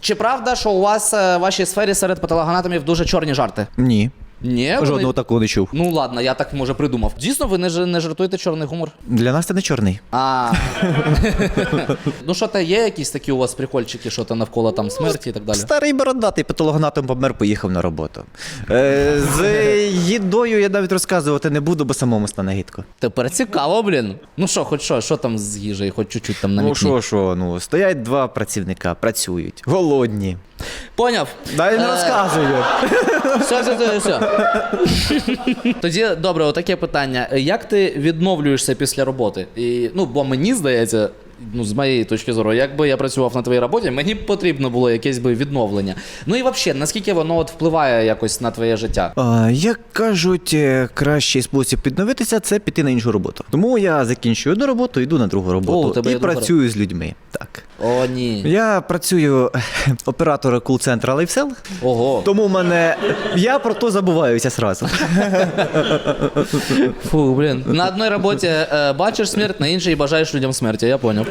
Чи правда, що у вас е, в вашій сфері серед патологоанатомів дуже чорні жарти? Ні. Ні, вони- Жодного такого не чув. Ну ладно, я так може придумав. Дійсно, ви не, ж- не жартуєте чорний гумор? Для нас це не чорний. А. ну що то є якісь такі у вас прикольчики, що то навколо там смерті і так далі? Старий бородатий патологоанатом помер, поїхав на роботу. Е, з їдою я навіть розказувати не буду, бо самому стане гидко. Тепер цікаво, блін. Ну що, хоч що, що там з їжею, хоч чуть-чуть там Ну що, що, ну, стоять два працівника, працюють, голодні. Поняв. Дай не Е, розказую. Все, все, все, все. Тоді, добре, отаке питання. Як ти відновлюєшся після роботи? І, ну, бо мені здається, ну, з моєї точки зору, якби я працював на твоїй роботі, мені б потрібно було якесь би відновлення. Ну і взагалі, наскільки воно от впливає якось на твоє життя? А, як кажуть, е, кращий спосіб підновитися це піти на іншу роботу. Тому я закінчую одну роботу, йду на другу роботу О, і працюю з людьми. Так. О, ні. Я працюю е, оператором кул-центра LifeSell, Ого. тому мене. Я про то забуваюся сразу. Фу, блін. На одній роботі е, бачиш смерть, на іншій бажаєш людям смерті, я поняв.